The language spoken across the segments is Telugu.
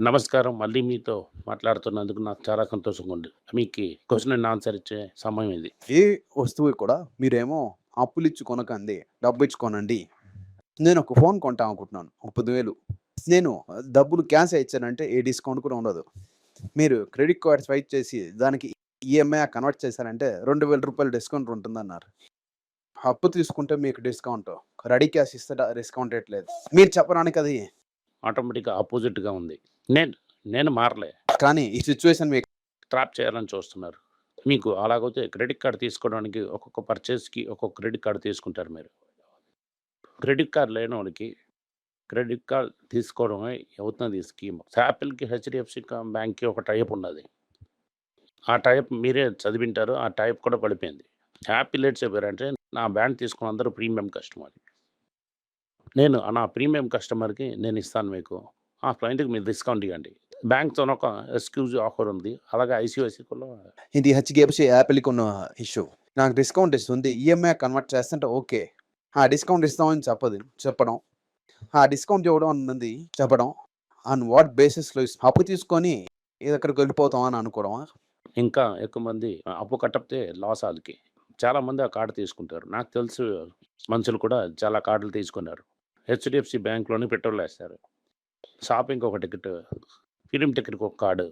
నమస్కారం. మళ్ళీ మీతో మాట్లాడుతున్నందుకు నాకు చాలా సంతోషంగా ఉంది. మీకు క్వెషన్ అండ్ ఆన్సర్ ఇచ్చే సమయం ఇది. ఏ వస్తువు కూడా మీరేమో అప్పులిచ్చి కొనకండి. డబ్బిచ్చి కొనండి. నేను ఒక ఫోన్ కొంటాం అనుకుంటున్నాను. ఒక 10,000 నేను డబ్బులు క్యాషే ఇచ్చానంటే ఏ డిస్కౌంట్ కూడా ఉండదు. మీరు క్రెడిట్ కార్డ్ స్వైప్ చేసి దానికి ఈఎంఐ కన్వర్ట్ చేశారంటే రూ. 2,000 డిస్కౌంట్ ఉంటుందన్నారు. అప్పు తీసుకుంటే మీకు డిస్కౌంట్. రెడీ క్యాష్ ఇస్తే డిస్కౌంట్ రేట్ లేదు. మీరు చెప్పడానికి అది ఆటోమేటిక్‌గా అపోజిట్‌గా ఉంది. నేను నేను మారలే. కానీ ఈ సిట్యుయేషన్ మీకు ట్రాప్ చేయాలని చూస్తున్నారు. మీకు అలాగైతే క్రెడిట్ కార్డ్ తీసుకోవడానికి ఒక్కొక్క పర్చేస్‌కి ఒక్కొక్క క్రెడిట్ కార్డ్ తీసుకుంటారు మీరు. క్రెడిట్ కార్డ్ లేనోడికి క్రెడిట్ కార్డ్ తీసుకోవడమే అవుతుంది ఈ స్కీమ్. యాపిల్‌కి, హెచ్‌డిఎఫ్‌సి బ్యాంక్‌కి ఒక టైప్ ఉన్నది. ఆ టైప్ మీరే చదివింటారు. ఆ టైప్ కూడా పడిపోయింది. యాపిల్ ఏటి చెప్పారంటే నా బ్రాండ్ తీసుకున్న అందరూ ప్రీమియం కస్టమర్. నేను నా ప్రీమియం కస్టమర్‌కి నేను ఇస్తాను మీకు. ఆ క్లయింట్‌కి మీరు డిస్కౌంట్ ఇవ్వండి. బ్యాంక్‌తోని ఒక ఎక్స్‌క్లూజివ్ ఆఫర్ ఉంది. అలాగే ఐసీఐసీఐలో ఇది హెచ్‌డిఎఫ్‌సి యాపిల్‌కి ఉన్న ఇష్యూ. నాకు డిస్కౌంట్ ఇస్తుంది. ఈఎంఐ కన్వర్ట్ చేస్తుంటే ఓకే. ఆ డిస్కౌంట్ ఇస్తామని చెప్పదు చెప్పడం. ఆ డిస్కౌంట్ ఇవ్వడం అన్నది చెప్పడం. ఆన్ వాట్ బేసిస్‌లో అప్పు తీసుకొని ఎక్కడికి వెళ్ళిపోతాం అని అనుకోవడమా? ఇంకా ఎక్కువ మంది అప్పు కట్టకపోతే లాస్ ఆళ్ళకి. చాలామంది ఆ కార్డ్ తీసుకుంటారు. నాకు తెలుసు మనుషులు కూడా చాలా కార్డులు తీసుకున్నారు. హెచ్‌డిఎఫ్‌సి బ్యాంక్‌లోనే పెట్రోల్ ఏస్తారు. షాపింగ్‌కి ఒక టికెట్, ఫిల్మ్ టికెట్‌కి ఒక కార్డు.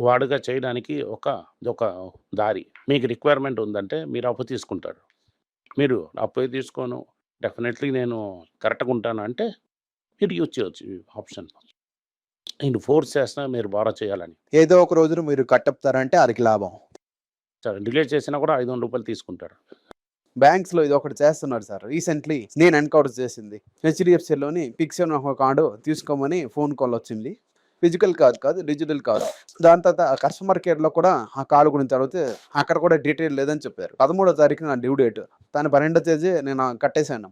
వాడుక చేయడానికి ఒక ఒక దారి. మీకు రిక్వైర్మెంట్ ఉందంటే మీరు అప్పు తీసుకుంటారు. మీరు అప్పే తీసుకోను డెఫినెట్‌లీ నేను కరెక్ట్‌గా ఉంటాను అంటే మీరు యూజ్ చేయొచ్చు ఈ ఆప్షన్. నేను ఫోర్స్ చేస్తున్నా మీరు బారో చేయాలని. ఏదో ఒక రోజున మీరు కట్టపుతారంటే ఆళ్ళకి లాభం. సరే డిలే చేసినా కూడా రూ. 500 తీసుకుంటారు. బ్యాంక్స్‌లో ఒకటి చేస్తున్నారు సార్. రీసెంట్‌లీ నేను ఎన్‌కౌంటర్ చేసింది. హెచ్‌డిఎఫ్‌సిలోని పిక్స్ అని ఒక కార్డు తీసుకోమని ఫోన్ కాల్ వచ్చింది. ఫిజికల్ కార్డ్ కాదు డిజిటల్ కార్డ్. దాని తర్వాత కస్టమర్ కేర్‌లో కూడా ఆ కార్డు గురించి అడిగితే అక్కడ కూడా డీటెయిల్ లేదని చెప్పారు. 13వ తారీఖు నా డ్యూ డేట్. దాని 12వ తేదీ నేను కట్టేసాను.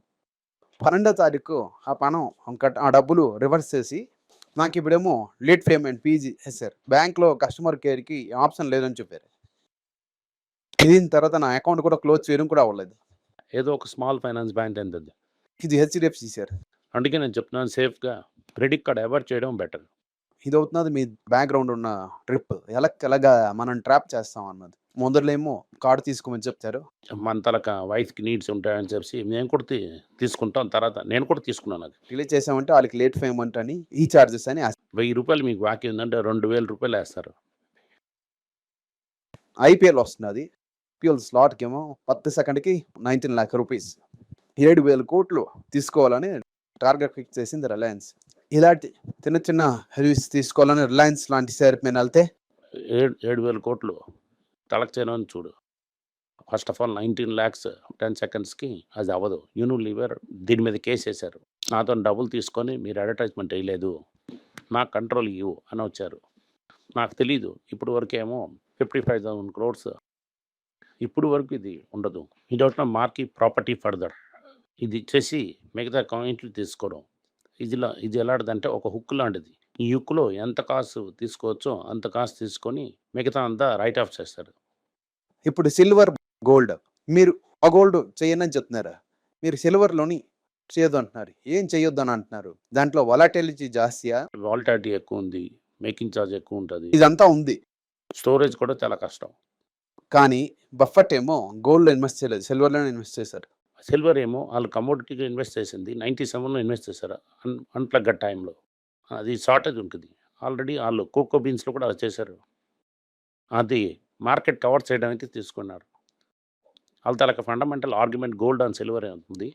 12వ తారీఖు ఆ పణం కట్ ఆ డబ్బులు రివర్స్ చేసి నాకు ఇప్పుడేమో లేట్ పేమెంట్ పీజీ సార్ బ్యాంక్‌లో కస్టమర్ కేర్‌కి ఆప్షన్ లేదని చెప్పారు. దీని తర్వాత నా అకౌంట్ కూడా క్లోజ్ చేయడం కూడా అవ్వలేదు. ఏదో ఒక స్మాల్ ఫైనాన్స్ బ్యాంక్ ఎంతది. ఇది హెచ్‌డిఎఫ్‌సి సార్. అందుకే నేను చెప్తున్నాను సేఫ్‌గా క్రెడిట్ కార్డ్ అవాయిడ్ చేయడం బెటర్. ఇదవుతున్నది మీ బ్యాక్‌గ్రౌండ్ ఉన్న ట్రిప్. ఎలక్ ఎలాగా మనం ట్రాప్ చేస్తాం అన్నది. మొదలేమో కార్డ్ తీసుకోమని చెప్తారు. మన తలక వైఫ్‌కి నీడ్స్ ఉంటాయని చెప్పి మేము కూడా తీసుకుంటాం. తర్వాత నేను కూడా తీసుకున్నాను అది. డిలే చేసామంటే ఆళ్ళకి లేట్ పేమెంట్ అని ఈ చార్జెస్ అని రూ. 1000 మీకు బాకీ ఉందంటే రూ. 2000 ఏస్తారు. ఐపీఎల్ వస్తున్నది. ఐపీఎల్ స్లాట్‌కేమో 10 సెకండ్‌కి 19,00,000 రూపీస్. ఏడు వేల కోట్లు తీసుకోవాలని టార్గెట్ ఫిక్స్ చేసింది రిలయన్స్. ఇలాంటి చిన్న చిన్న రివ్యూస్ తీసుకోవాలని రిలయన్స్ లాంటి షేర్ వెళ్తే ఎళ్తే ఏడు 7000 తలక చేయను చూడు. ఫస్ట్ ఆఫ్ ఆల్ 19,00,000 10 సెకండ్స్‌కి అది అవ్వదు. యూనిలీవర్ దీని మీద కేసేశారు. నాతో డబ్బులు తీసుకొని మీరు అడ్వర్టైజ్‌మెంట్ వేయలేదు నా కంట్రోల్ ఇవ్వు అని వచ్చారు. నాకు తెలీదు. ఇప్పుడు వరకేమో 55,000 క్రోర్స్ ఇప్పుడు వరకు ఇది ఉండదు. ఈ don't know market property further. ఇది ఇచ్చేసి మిగతా కాయిన్‌లు తీసుకోవడం. ఇదిలా ఇది ఎలాంటిదంటే ఒక హుక్ లాంటిది. ఈ హుక్‌లో ఎంత కాసు తీసుకోవచ్చో అంత కాసు తీసుకొని మిగతా అంతా రైట్ ఆఫ్ చేస్తారు. ఇప్పుడు సిల్వర్, గోల్డ్. మీరు ఆ గోల్డ్ చేయనని చెప్తున్నారా? మీరు సిల్వర్‌లోని చేయొద్దు అంటున్నారు. ఏం చేయొద్దని అంటున్నారు? దాంట్లో వొలటిలిటీ జాస్తియా? వాలటిలిటీ ఎక్కువుంది. మేకింగ్ చార్జ్ ఎక్కువుంటది. ఇదంతా ఉంది. స్టోరేజ్ కూడా చాలా కష్టం. కానీ బఫెట్ ఏమో గోల్డ్‌లో ఇన్వెస్ట్ చేయలేదు. సిల్వర్‌లోనే ఇన్వెస్ట్ చేశారు. సిల్వర్ ఏమో వాళ్ళు కమోడిటీగా ఇన్వెస్ట్ చేసింది 97లో ఇన్వెస్ట్ చేశారు. అన్ అన్ప్లగ్ టైంలో అది షార్టేజ్ ఉంటుంది ఆల్రెడీ వాళ్ళు కోకో బీన్స్‌లో కూడా అది చేశారు. అది మార్కెట్ కవర్ చేయడానికి తీసుకున్నారు. వాళ్ళ తలక fundamental argument gold and silver ఉంది.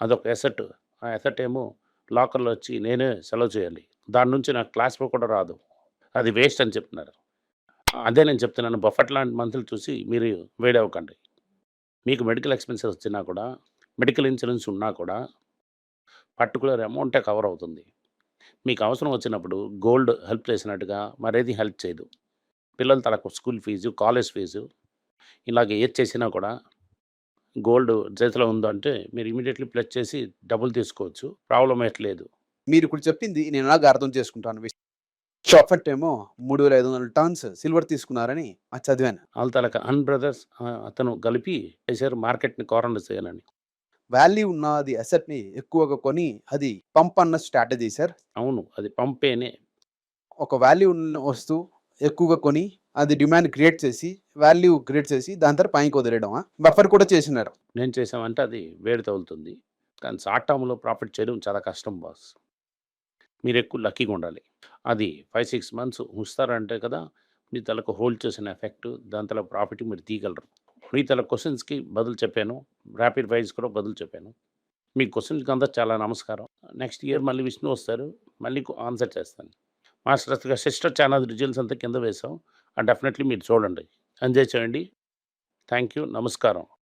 అదొక ఎసెట్ ఆ ఎసెట్ ఏమో లాకర్‌లో వచ్చి నేనే సెలవు చేయాలి. దాని నుంచి నాకు క్లాస్ కూడా రాదు. అది వేస్ట్ అని చెప్తున్నారు. అదే నేను చెప్తున్నాను. బఫెట్ లాంటి మంత్లు చూసి మీరు వేడవ్వకండి. మీకు మెడికల్ ఎక్స్‌పెన్సెస్ వచ్చినా కూడా మెడికల్ ఇన్సూరెన్స్ ఉన్నా కూడా పర్టికులర్ అమౌంటే కవర్ అవుతుంది. మీకు అవసరం వచ్చినప్పుడు గోల్డ్ హెల్ప్ చేసినట్టుగా మరేది హెల్ప్ చేయదు. పిల్లల తలకు స్కూల్ ఫీజు, కాలేజ్ ఫీజు ఇలాగ ఏది చేసినా కూడా గోల్డ్ చేతిలో ఉందంటే మీరు ఇమీడియట్లీ ప్లస్ చేసి డబ్బులు తీసుకోవచ్చు. ప్రాబ్లం ఏట్లేదు మీరు ఇప్పుడు చెప్పింది నేను ఎలాగ అర్థం చేసుకుంటాను విషయం. బఫెట్ ఏమో 3,500 టన్స్ సిల్వర్ తీసుకున్నారని అది చదివాను. ఆళ్ళ తాలూకా అన్ బ్రదర్స్ అతను కలిపి చేశారు మార్కెట్‌ని కార్నర్ చేయాలని. వాల్యూ ఉన్న అది అసెట్‌ని ఎక్కువగా కొని అది పంప్ అన్న స్ట్రాటజీ సార్. అవును. అది పంపేనే. ఒక వాల్యూ ఉన్న వస్తువు ఎక్కువగా కొని అది డిమాండ్ క్రియేట్ చేసి, వాల్యూ క్రియేట్ చేసి దాని తర్వాత పైకి వదిలేయడమా? బఫర్ కూడా చేసినారు. నేను చేసామంటే అది వేడి తగులుతుంది. కానీ షార్ట్ టర్మ్‌లో ప్రాఫిట్ చేయడం చాలా కష్టం బాస్. మీరెక్కువ లక్కీగా ఉండాలి. అది 5, 6 మంత్స్ ఉంచుతారంటే కదా! మీ తలకు హోల్డ్ చేసిన ఎఫెక్ట్ దాని తల ప్రాఫిట్ మీరు తీయగలరు. మీ తల క్వశ్చన్స్కి బదులు చెప్పాను. ర్యాపిడ్ వైస్ కూడా బదులు చెప్పాను. మీ క్వశ్చన్స్కి అంతా చాలా నమస్కారం. నెక్స్ట్ ఇయర్ మళ్ళీ విష్ణు వస్తారు. మళ్ళీ ఆన్సర్ చేస్తాను. మాస్టర్స్‌గా సిస్టర్ ఛానల్ రిజల్ట్స్ అంతా కింద వేసాం. ఆ డెఫినెట్‌లీ మీరు చూడండి. ఎంజాయ్ చేయండి. Thank you. నమస్కారం.